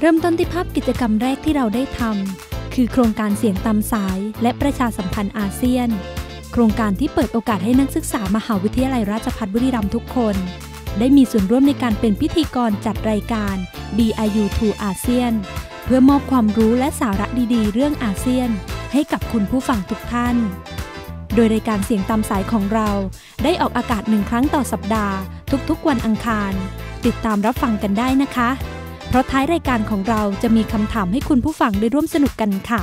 เริ่มต้นที่ภาพกิจกรรมแรกที่เราได้ทำคือโครงการเสียงตามสายและประชาสัมพันธ์อาเซียน โครงการที่เปิดโอกาสให้นักศึกษามหาวิทยาลัยราชภัฏบุรีรัมย์ทุกคน ได้มีส่วนร่วมในการเป็นพิธีกรจัดรายการ BIU to อาเซียนเพื่อมอบความรู้และสาระดีๆ เรื่องอาเซียน ให้กับคุณผู้ฟังทุกท่าน โดยรายการเสียงตามสายของเราได้ออกอากาศหนึ่งครั้งต่อสัปดาห์ ทุกๆ วันอังคาร ติดตามรับฟังกันได้นะคะ เพราะท้ายรายการของเราจะมีคำถามให้คุณผู้ฟังได้ร่วมสนุกกันค่ะ